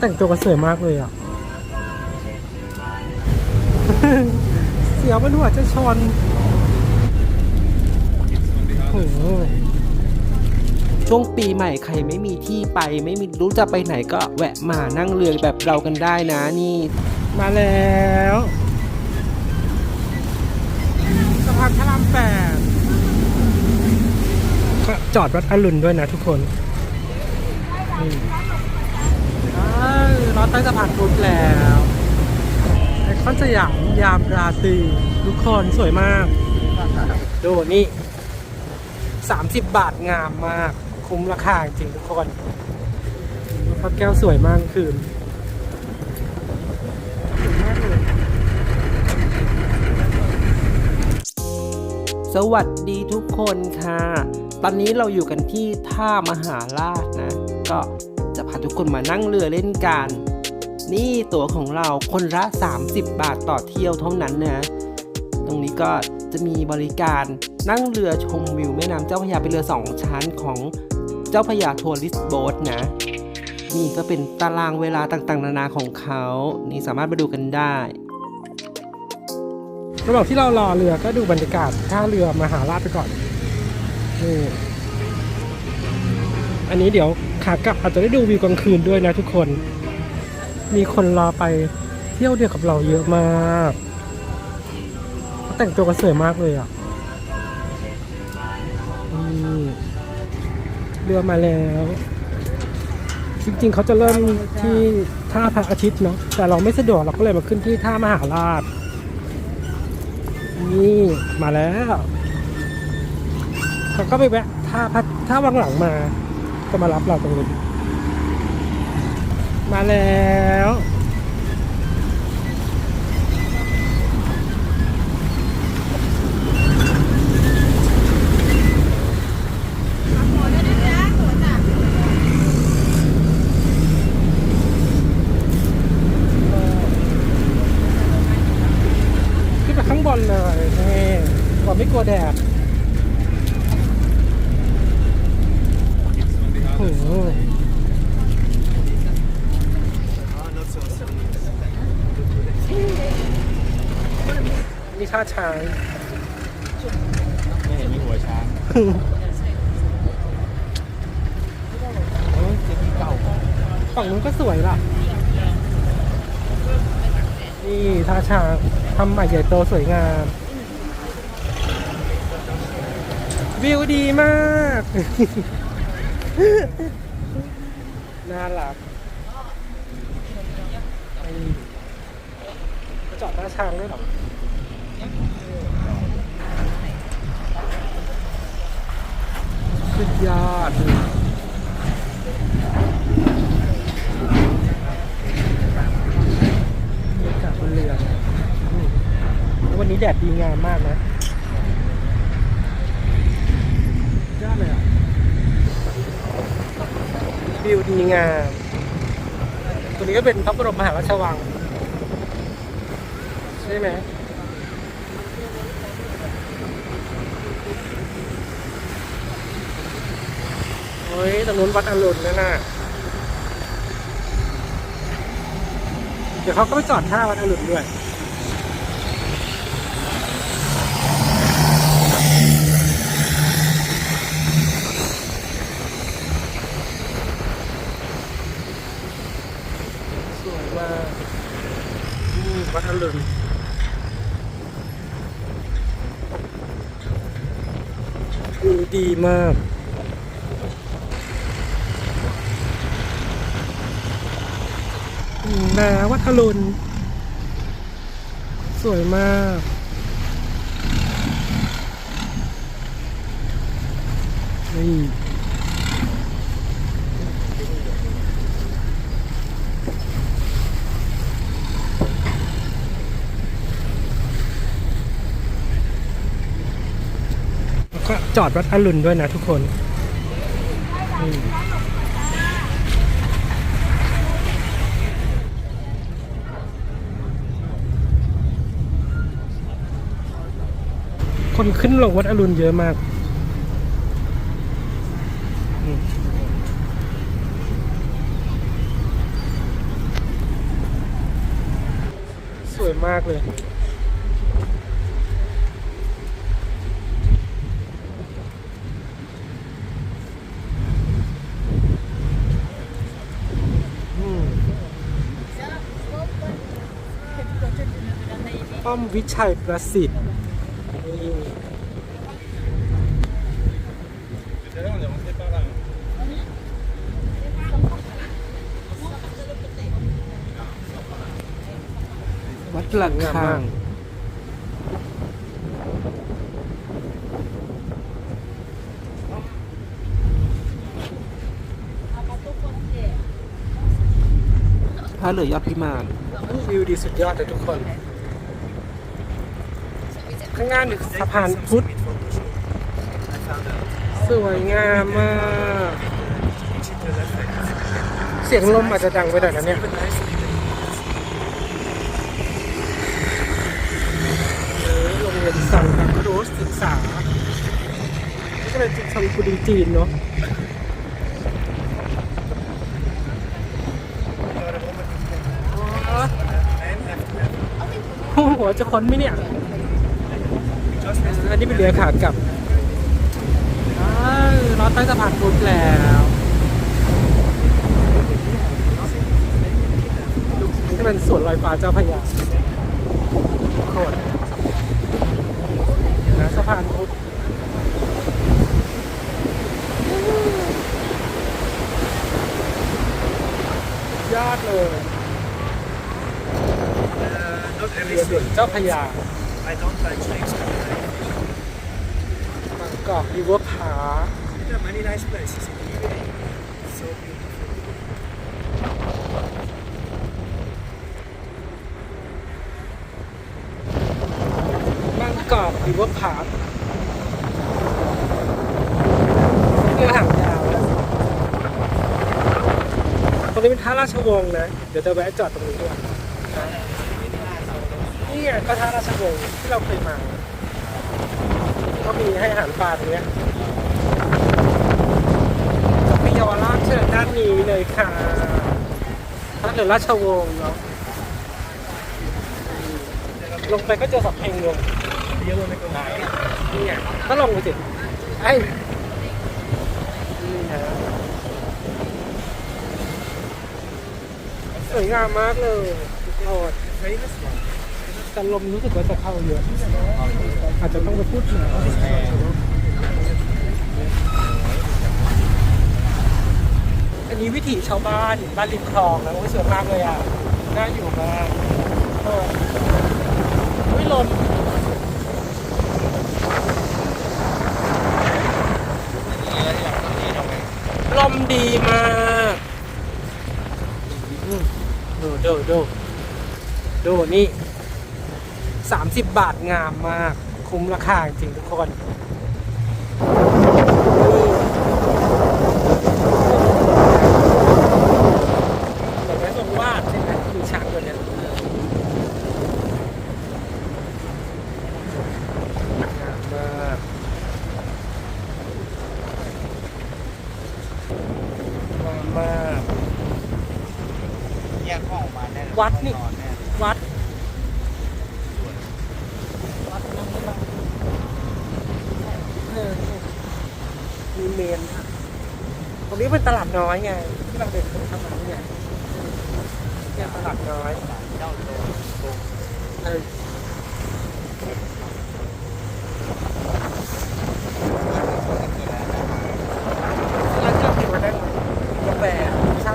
แต่งตัวกันสวยมากเลยอะ เสียวมันหัวจะชนโอ้โหช่วงปีใหม่ใครไม่มีที่ไปไม่มีรู้จะไปไหนก็แวะมานั่งเรือแบบเรากันได้นะนี่ มาแล้วสะพานพระรามแปดก็จอดวัดอรุณด้วยนะทุกคนนี่อ้าวรอใต้สะพานพุทธแล้วไอคอนสยามยามราตรีทุกคนสวยมาก ดูนี่ 30 บาทงามมาก คุ้มราคาจริงทุกคนพระแก้วสวยมากคืนสวัสดีทุกคนค่ะ ตอนนี้เราอยู่กันที่ท่ามหาราชนะ ก็จะพาทุกคนมานั่งเรือเล่นกัน นี่ตั๋วของเราคนละ 30 บาทต่อเที่ยวเท่านั้นนะตรงนี้ก็จะมีบริการนั่งเรือชมวิวแม่น้ำเจ้าพระยาเป็นเรือ 2 ชั้นของเจ้าพระยาทัวริสโบ๊ทนะ นี่ก็เป็นตารางเวลาต่างๆ นานาของเขา นี่สามารถมาดูกันได้ ระหว่างที่เรารอเรือก็ดูบรรยากาศท่าเรือมหาราชไปก่อนนี่อันนี้เดี๋ยวขากลับอาจจะได้ดูวิวกลางคืนด้วยนะทุกคน มีคนรอไปเที่ยวเดียวกับเราเยอะมากเขาแต่งตัวกันสวยมากเลยอะนี่เรือมาแล้ว จริงๆเขาจะเริ่มที่ท่าพระอาทิตย์เนาะแต่เราไม่สะดวกเราก็เลยมาขึ้นที่ท่ามหาราชนี่มาแล้วเขาก็ไปแวะท่าพัดท่าวังหลังมา ก็มารับเราตรงนี้ มาแล้วขึ้นไปข้างบนเลยนี่ก่อนไม่กลัวแดดโอ้โหนี่ท่า ช้างไม่เห็นมีหัวช้างเฮ้ยเจดีย์เก่าฝั่งนู้นก็สวยล่ะ นี่ท่าช้างทำใหม่ใหญ่โตสวยงาม วิวดีมาก น่ารักนี่จอดหน้าช้างด้วยเหรอ สุด ยอดบรรยากาศบนเรืออืมแล้ววันนี้แดดดีงามมากนะยอดเลยอะวิวดีงาม ตัวนี้ก็เป็นพระบรมมหาราชวัง ใช่ไหม ฮ้ยตรงนู้นวัดอรุณนั่นน่ะ เดี๋ยวเขาก็ไปจอดท่าวัดอรุณด้วยสวยมากวัดอรุณวิวดีมาก อืม นาวัดอรุณสวยมาก นี่แล้วก็จอดวัดอรุณด้วยนะทุกคน คนขึ้นลงวัดอรุณเยอะมากอืมสวยมากเลยอืมป้อมวิชัยประสิทธิ์นี่ วัดหลังคางพระเหลือยอดพิมานวิวดีสุดยอดเลยทุกคน ข้างหน้านี่สะพานพุทธ สวยงามมาก เสียงลมอาจจะดังไปหน่อยนะเนี่ยเออโรง เสังกัครูศึกษานี่ก็เป็นจิตสังกุดีจีนเนาะโอ้โหหัวจะค้นไหมเนี่ย อันนี้เป็นเรือขากลับอ้ราใต้สะพานพุทธแล้วนี่เป็นสวนลอยฟ้าเจ้าพระยาโคตร สะพานพุทธยอดเลยเรือด่วนเจ้าพระยา I don't like lakes. บางกอกริเวอร์พาร์ There are many nice places in Korea. So beautiful. บางกอกริเวอร์พาร์เรือหางยาวนะตรงนี้เป็นท่าราชวงศ์นะ เดี๋ยวจะแวะจอดตรงนี้ด้วยนะนี่ไงก็ท่าราชวงศ์ที่เราเคยมาก็มีให้อาหารปลาตรงเนี้ยมีเยาวราชเชิญด้านนี้เลยค่ะท่าเรือราชวงศ์เนาะลงไปก็เจอสับเพลงลง Yellow nickel. นี่ไงก็ลงไปสิไอ้สวยงามมากเลยทุกคน Famous one. แต่ลมรู้สึกว่าจะเข้าเยอะ อาจจะต้องไปพูดหน่อยอันนี้วิถีชาวบ้านบ้านริมคลองนะโอ้ยสวยมากเลยอะ น่าอยู่มากเอออุ้ยลม ลม ดีมากดูดูดูดูนี่สามสิบบาทงามมาก คุ้มราคาจริงทุกคนเหมือนไม้ทรงวาดใช่ไหมมีช้างตัวเนี้ยงามมากงามมาก แยกห้องออกมาแน่ วัดนี่ นอนแน่ วัด วัดน้ำมันเออมีเมนค่ะตรง นี้เป็นตลาดน้อยไงที่เราเดินเข้ามาเนี่ยเนี่ยตลาดน้อยเจ้าโตโตเออแล้วที่เราไปวันนั้นกาแฟใช่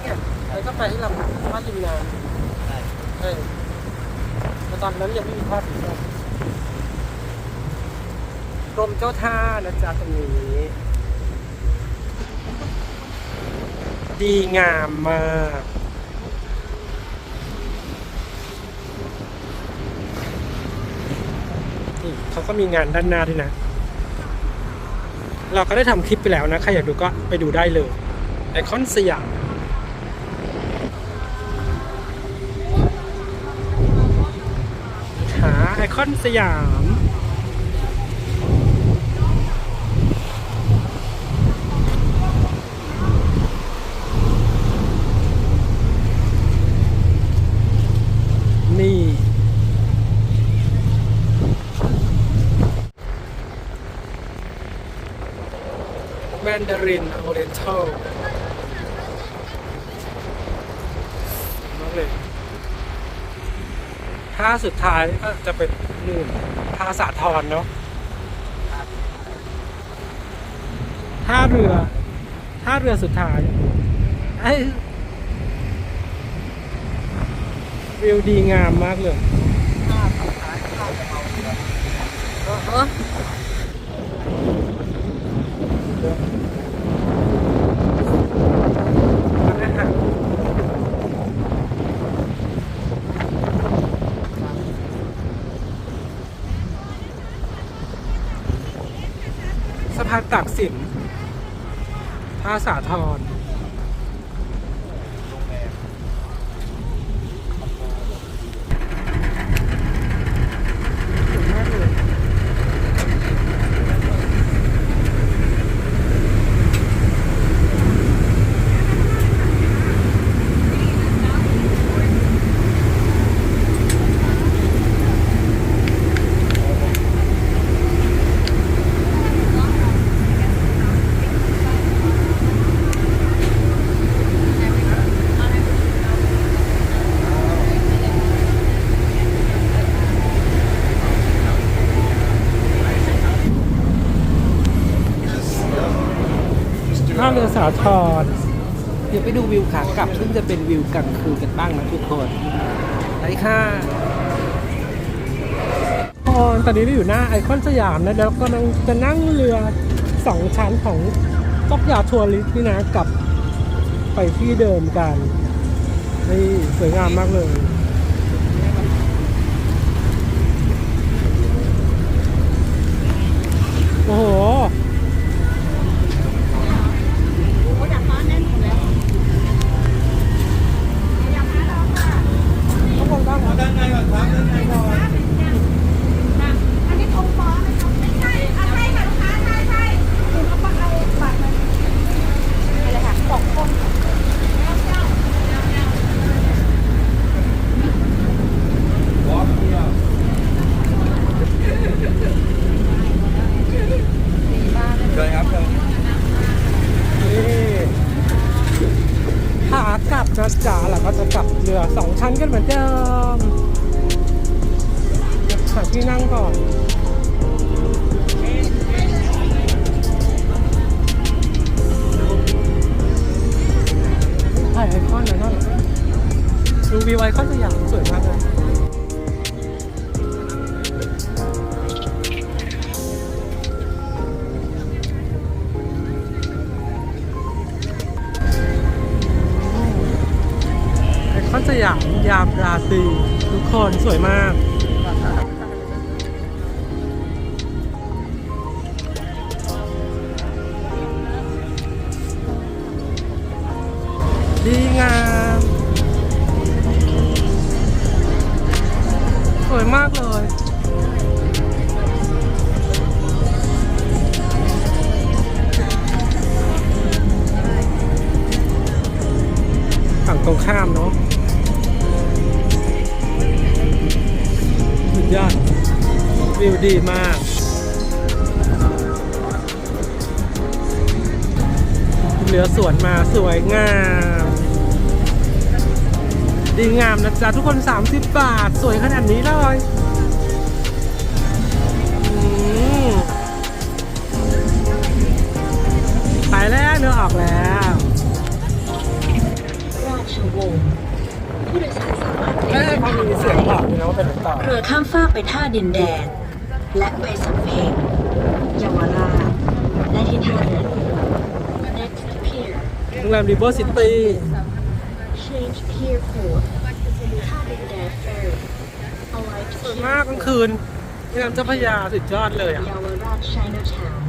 เนี่ยแล้วก็ไปที่ลำบ้านริมน้ำได้เออแต่ตอนนั้นยังไม่มีภาพสีส้มกรมเจ้าท่านะจ๊ะตรงนี้ ดีงามมากนี่เขาก็มีงานด้านหน้าด้วยนะ เราก็ได้ทำคลิปไปแล้วนะ ใครอยากดูก็ไปดูได้เลยไอคอนสยามหาไอคอนสยาม แม นดารินโอเรนทัลน้องเลยท่าสุดท้ายก็จะเป็นนู่นท่าสาทรเนาะท่าเรือท่าเรือสุดท้ายไอ้วิวดีงามมากเลยอ่าฮะร้านอาหารสะพานตากสินท่าสาทร เรือสาทรเดี๋ยวไปดูวิวขากลับ ซึ่งจะเป็นวิวกลางคืนกันบ้างนะทุกคนไปค่ะพอตอนนี้เราอยู่หน้าไอคอนสยามนะแล้วก็กำลังจะนั่งเรือสองชั้นของจอกยาทัวริสต์นี่นะกลับไปที่เดิมกันนี่สวยงามมากเลยโอ้โห สยามยามราตรีทุกคนสวยมาก วนมาสวยงาม ดีงามนะจ๊ะทุกคน 30 บาท สวยขนาดนี้เลยอืมไปแล้วเนื้อออกแล้วราชวงศ์ผู้โดยสารสามารถเปลี่ไม่ยนได้เส้นพอทางมีเสียงบอกนะว่าเป็นไหนต่อเรือข้ามฟากไปท่าดินแดน และไปสำเพ็งเยาวราชและที่ท่าเรือ Next pier โรงแรมริเวอร์ซิตี้ change pier 4ท่าดินแดน ferry alight สวย pier มากกลางคืนแม่น้ำเจ้าพระยาสุดยอดเลยอะเยาวราช Chinatown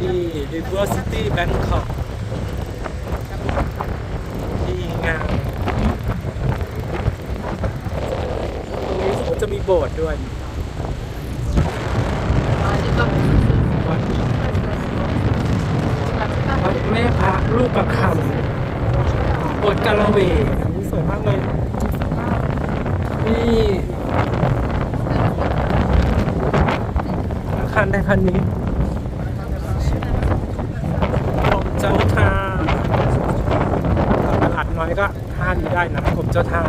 นี่ริเวอร์ซิตี้แบงคอกดีงามตรงนี้รู้สึกว่าจะมีโบสถ์ด้วยวัดวัด แม่พระรูกประคำบทกาลเวสวยมากเลยนี่อาคานในพันนี้ผมเจ้าท่าถ้าอัดน้อยก็ท่านี้ได้นะผมเจ้าท่า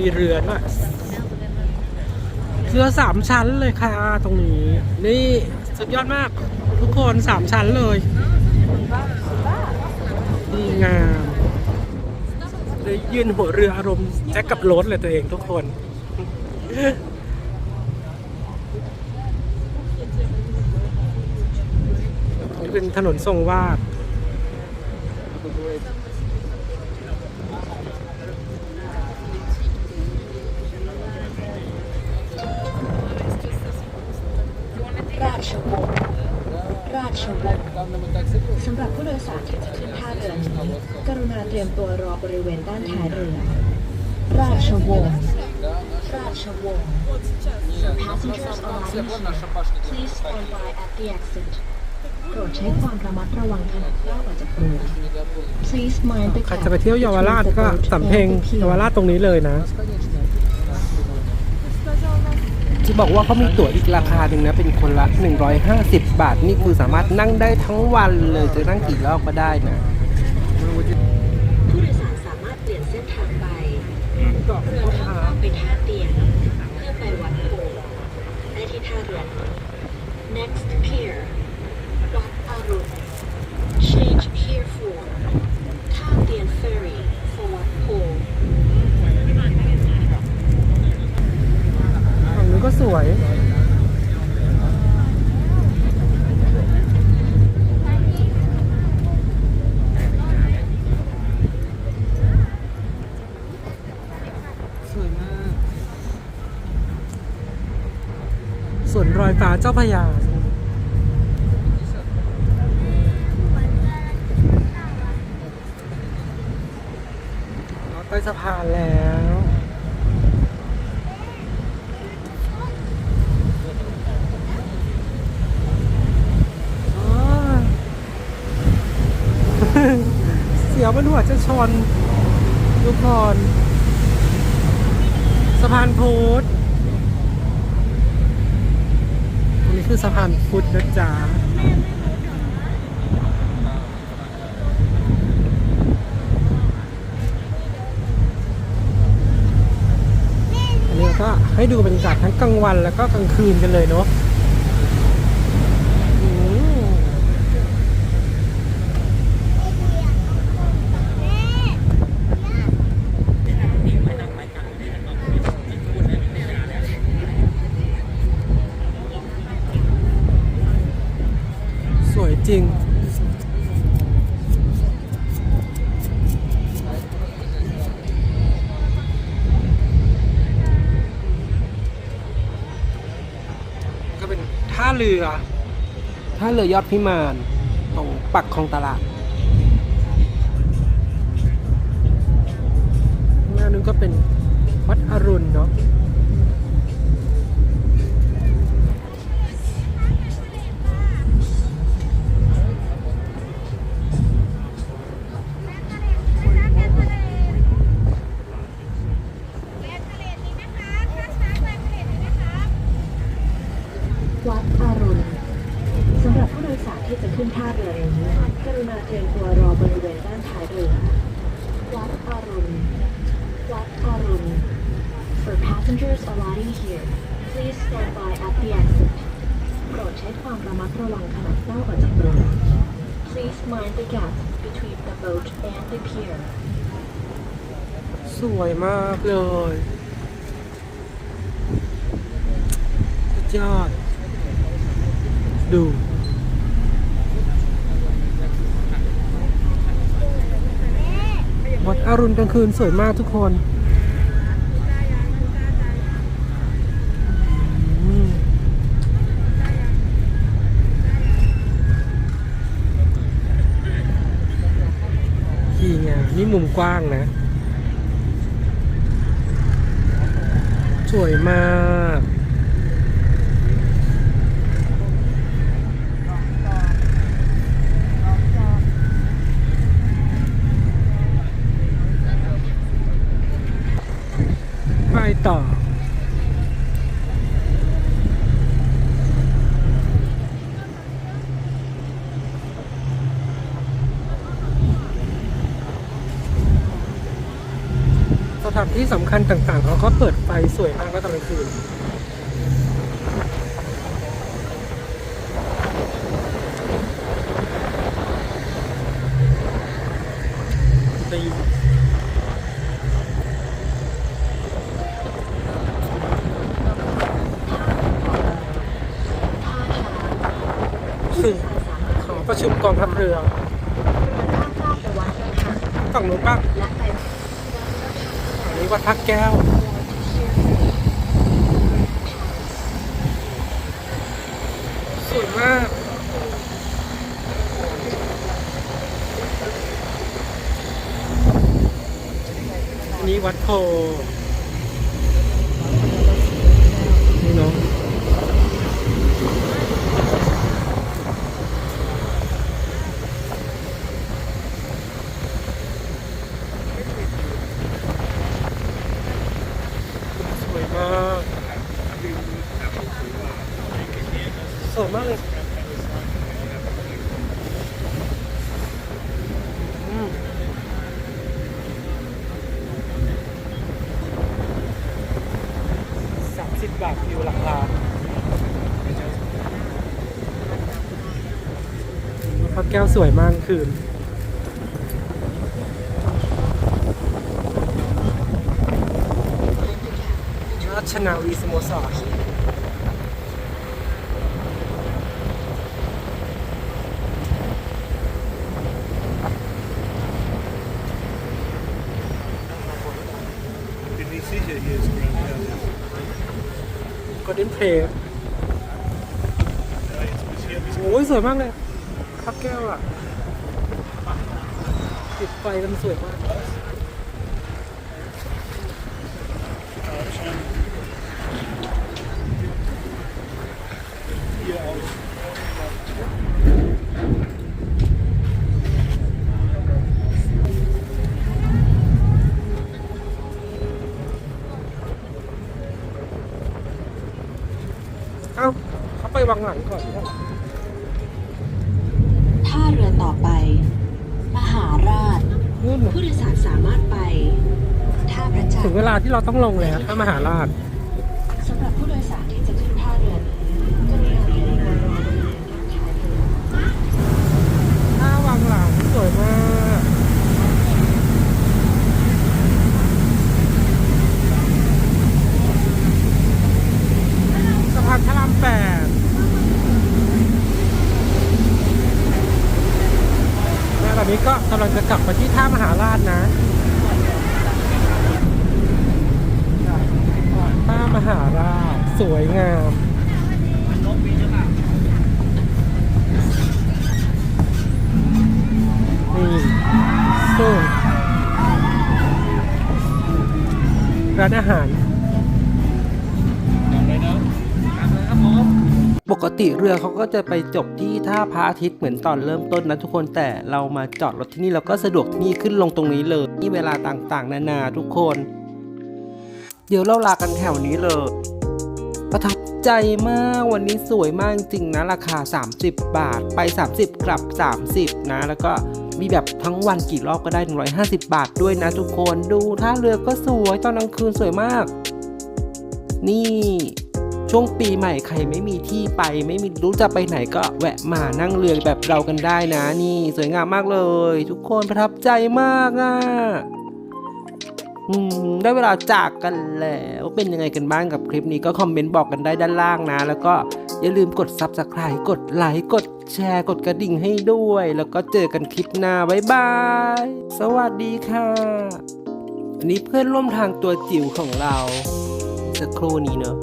มีเรือด้วยเรือสามชั้นเลยค่ะ ตรงนี้ นี่สุดยอดมาก ทุกคนสามชั้นเลยดีงามเลยยืนหัวเรืออารมณ์แจ็คกับโรถเลยตัวเองทุกคนนี่เป็นถนนทรงวาด ราชวงศ์ราชวงศ์ For passengers arriving here, please stand by at the exit. โปรดใช้ความระมัดระวังขณะก้าออกจากเรือ Please mind the ใครจะไปเที่ยวเยาวราชก็สำเพ็งเยาวราชตรงนี้เลยนะจะบอกว่าเขามีตั๋วอีกราคาหนึ่งนะ เป็นคนละ 150 บาท นี่คือสามารถนั่งได้ทั้งวันเลย จะนั่งกี่รอบก็ได้นะ ผู้โดยสารสามารถเปลี่ยนเส้นทางไปเรือทางข้ามไปท่าเตียนเพื่อไปวัดโพได้ที่ท่าเรือ next pier วัดอรุณ change pier for ท่าเตียน ferry for วัดโพฝั่งนี้ก็สวย สวยมาก ส่วนรอยฟ้าเจ้าพยาใต้สะพานแล้วอ๋อเสียวมันหัวจะชนทุกคนสะพานพุทธตรงนี้ คือสะพานพุทธนะจ๊ะอันนี้ก็ให้ดูบรรยากาศทั้งกลางวันแล้วก็กลางคืนกันเลยเนาะ ถ้าเรือยอดพิมานตรงปักของตลาดหน้านึงก็เป็นวัดอรุณเนาะ Please mind the gap between the boat and the pier สวยมากเลยยอด ดู วัดอรุณกลางคืนสวยมากทุกคนอืมดีงาม นี่มุมกว้างนะ สวยมาก ไปต่อ ส ถานที่สำคัญต่างๆ เขาก็เปิดไฟสวยมากนะตอนกลางคืนดีสี่ขอประชุมกองทัพเรือฝั่งนู้นบ้าง นนี้วัดพักแก้ว สวยมากอันนี้วัดโพนี่เนาะสวยมากสวยมากเลยอืม สามสิ บาทวิวหลักล้านพระแก้วสวยมากคืนราชนาวีสโมสร Didn't he see you years ago? ก็เด่นเพลย์โอ้ยสวยมากเลยพระแก้วอะติดไฟมันสวยมาก เอ้าเขาไป วังหลังก่อนเนี่ยท่าเรือต่อไป มหาราช นู่นน่ะผู้โดยสารสามารถไปท่าพระจันทถึงร์ เวลาที่เราต้องลงแล้วถ้ามหาราช สำหรับผู้โดยสารที่จะขึ้นท่าเรือนี้กรุณาเตรียมตัวรอบริเวณด้านท้ายเรือ ถ้าวังหลังสวยมากสะพานพระรามแปดแล้วตอ นนี้ก็กำลังจะกลับมาที่ท่ามหาราชนะท่ามหาราชสวยงามนี่สู้ร้านอาหาร ปกติเรือเขาก็จะไปจบที่ท่าพระอาทิตย์เหมือนตอนเริ่มต้นนะทุกคนแต่เรามาจอดรถที่นี่เราก็สะดวกที่นี่ขึ้นลงตรงนี้เลยนี่เวลาต่างๆ นานาทุกคน เดี๋ยวเราลากันแถวนี้เลย ประทับใจมากวันนี้สวยมากจริงนะราคา 30 บาทไป 30 กลับ 30 นะ แล้วก็มีแบบทั้งวันกี่รอบก็ได้ 150 บาทด้วยนะทุกคนดูท่าเรือก็สวยตอนกลางคืนสวยมาก นี่ ช่วงปีใหม่ใครไม่มีที่ไป ไม่มีรู้จะไปไหนก็แวะมานั่งเรือแบบเรากันได้นะ นี่สวยงามมากเลย ทุกคนประทับใจมากอะได้เวลาจากกันแล้วเป็นยังไงกันบ้างกับคลิปนี้ก็คอมเมนต์บอกกันได้ด้านล่างนะ แล้วก็อย่าลืมกด Subscribe กดไลค์กดแชร์กดกระดิ่งให้ด้วย แล้วก็เจอกันคลิปหน้าบ๊ายบาย สวัสดีค่ะ อันนี้เพื่อนร่วมทางตัวจิ๋วของเราสักครู่นี้เนอะ